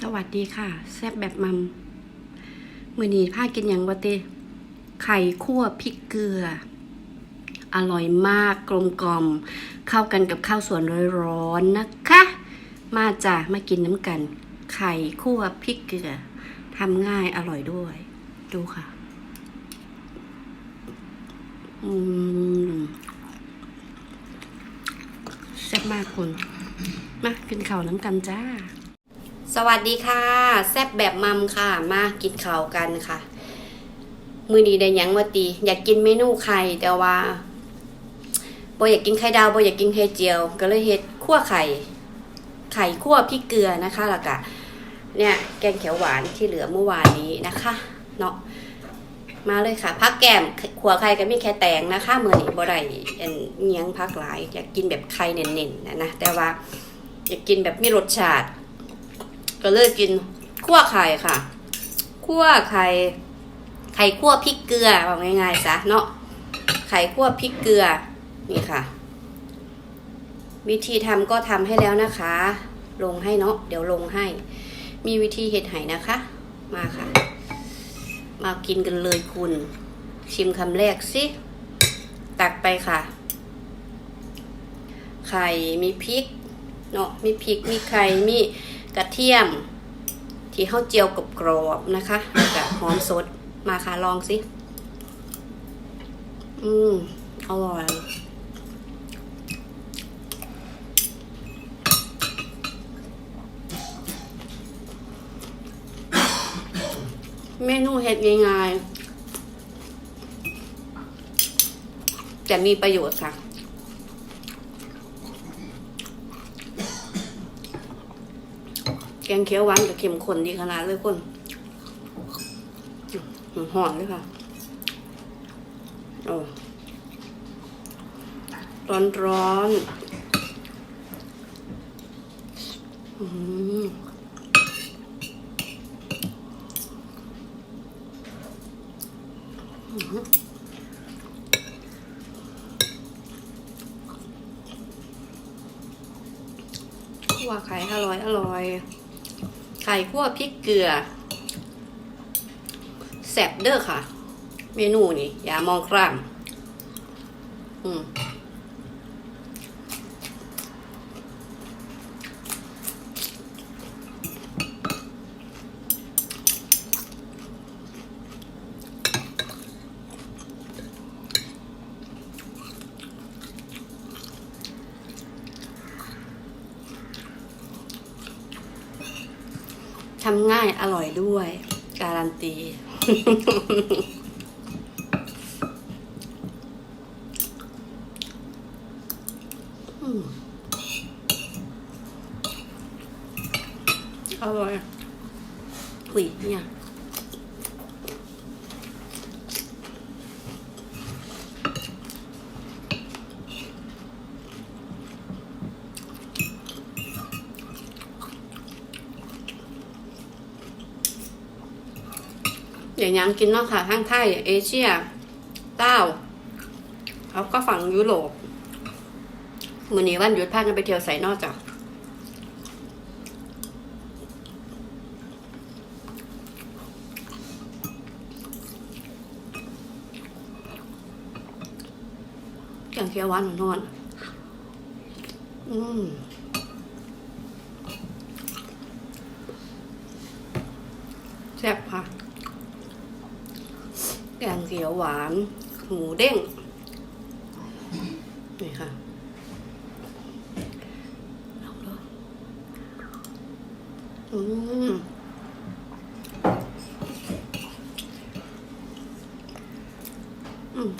สวัสดีค่ะ แซ่บแบบมัมมือนี้พากินอย่างวะเตไข่คั่วพริกเกลือ อร่อยมากกลมกล่อม เข้ากันกับข้าวสวนร้อนๆนะคะ มาจ้ะมากินน้ำกัน ไข่คั่วพริกเกลือทำง่ายอร่อยด้วย ดูค่ะ อืมแซ่บมากคุณ มากินข้าวน้ำกันจ้า สวัสดีค่ะ แซบแบบมัมค่ะ มากินข้าวกันค่ะ มือนีได้ยังว่าตี อยากกินเมนูไข่แต่ว่าบ่อยากกินไข่ดาวบ่อยากกินไข่เจียว ก็เลยเฮ็ดคั่วไข่ ไข่คั่วพริกเกลือนะคะแล้วก็เนี่ยแกงเขียวหวานที่เหลือเมื่อวานนี้นะคะเนาะมาเลยค่ะพักแก้มขัวไข่ก็มีแค่แตงนะคะมือนี้บ่ได้อันเนียงพักหลาย อยากกินแบบไข่เน้นๆนะนะแต่ว่าอยากกินแบบมีรสชาติ ก็เลยกินคั่วไข่ค่ะคั่วไข่ ไข่คั่วพริกเกลือเอาง่ายๆซะเนาะไข่คั่วพริกเกลือนี่ค่ะ วิธีทำก็ทำให้แล้วนะคะ ลงให้เนาะเดี๋ยวลงให้ มีวิธีเห็ดไห่นะคะ มาค่ะ มากินกันเลยคุณ ชิมคำแรกสิตักไปค่ะ ไข่มีพริกเนาะมีพริกมีไข่มี กระเทียม ที่ข้าวเจียวกับกรอบนะคะแล้วกับหอมสดมาค่ะลองสิ อืมอร่อยเมนูเห็ดง่ายๆแต่มีประโยชน์ค่ะ แก งเขียวหวานกับเค็มข้นดีขนาดเลยคุณอืมหอมเลยค่ะโอ้ร้อนร้อนๆอืมอื้อหือคั่วไข่อร่อยอร่อย ไข่คั่วพริกเกลือแซ่บเด้อค่ะ เมนูนี่อย่ามองคร่ำอืมำง่ายอร่อยด้วย การันตี อร่อยอุ้ยเนี่ย อย่างยังกินเนาะค่ะทั้งไทยเอเชียเต้าแล้วก็ฝั่งยุโรปมือนี้วันหยุดพากันไปเที่ยวไสนอกจากแกงเขียวหวานนอนอืมแซ่บค่ะ แกงเขียวหวาน หมูเด้ง นี่ค่ะลองดูอืมอืม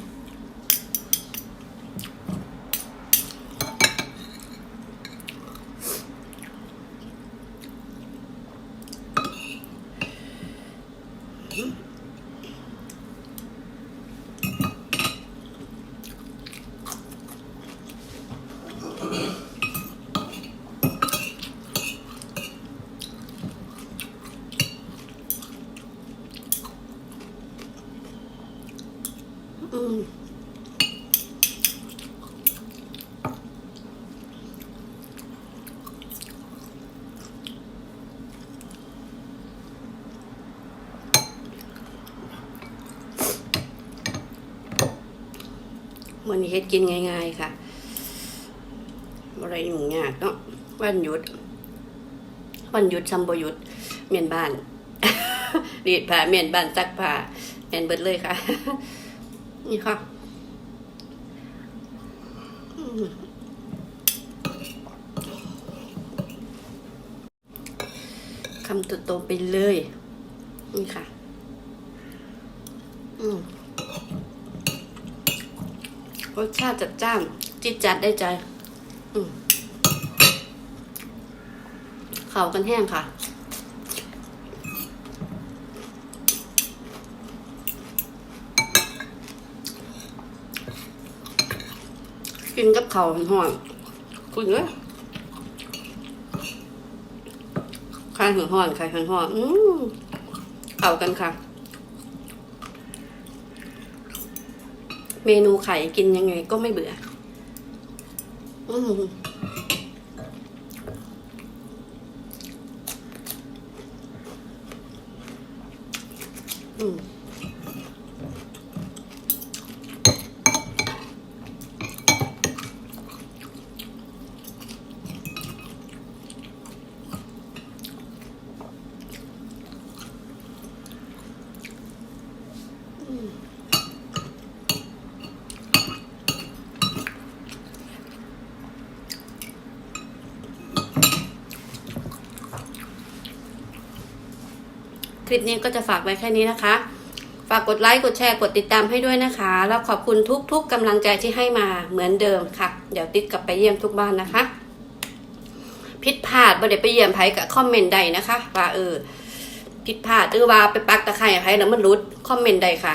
อืม วันนี้เฮ็ดกินง่ายๆค่ะอะไรยุ่งยากเนาะวันหยุด วันหยุดซัมบยุดเมียนบ้านรีดผ้าเมียนบ้านซักผ้าเมียนเบิดเลยค่ะ นี่ค่ะอืมคำโตไปเลย นี่ค่ะ อืม รสชาติจัดจ้านจิตจัดได้ใจอืเข่ากันแห้งค่ะกินกับเข่าวห่อนคุณเลยไข่ห่อนๆไข่ห่อนอืมเข้ากันค่ะ เมนูไข่กินยังไงก็ไม่เบื่อ อืมอืมค ลิปนี้ก็จะฝากไว้แค่นี้นะคะ ฝากกดไลค์กดแชร์กดติดตามให้ด้วยนะคะ แล้วขอบคุณทุกๆกำลังใจที่ให้มาเหมือนเดิมค่ะ เดี๋ยวติดกลับไปเยี่ยมทุกบ้านนะคะผิดพลาดบ่ได้ไปเยี่ยมไผกับคอมเมนต์ใดนะคะ ว่าเออผิดพลาดหรือว่าไปปักตะไคร้ไผแล้วมันรุดคอมเมนต์ใดค่ะ